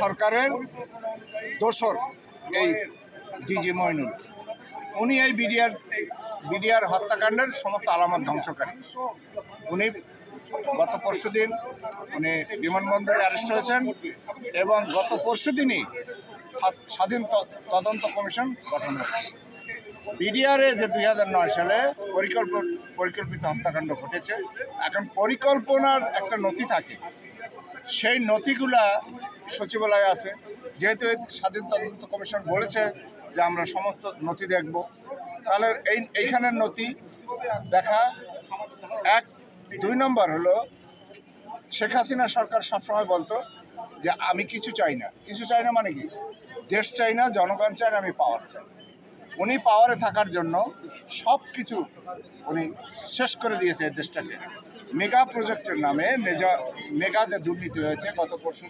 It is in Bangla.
সরকারের দোসর এই ডিজি মইনুল। উনি এই বিডিআর বিডিআর হত্যাকাণ্ডের সমস্ত আলামত ধ্বংসকারী। উনি গত পরশু দিন উনি বিমানবন্দরে অ্যারেস্ট হয়েছেন এবং গত পরশু দিনই স্বাধীন তদন্ত কমিশন গঠন হয়েছে। বিডিআরে যে দুই হাজার নয় সালে পরিকল্প পরিকল্পিত হত্যাকাণ্ড ঘটেছে, এখন পরিকল্পনার একটা নথি থাকে। সেই নথিগুলা সচিবালয়ে আছে। যেহেতু স্বাধীন তদন্ত কমিশন বলেছে যে আমরা সমস্ত নথি দেখব, তাহলে এই, এইখানের নথি দেখা এক। দুই নম্বর হলো, শেখ হাসিনা সরকার সবসময় বলতো যে আমি কিছু চাই না। কিছু চাই না মানে কি? দেশ চাই না, জনগণ চাই না, আমি পাওয়ার চাই। উনি পাওয়ারে থাকার জন্য সব কিছু উনি শেষ করে দিয়েছে দেশটাকে। মেগা প্রজেক্টের নামে মেজা, মেগা যে দুর্নীতি হয়েছে, গত পরশু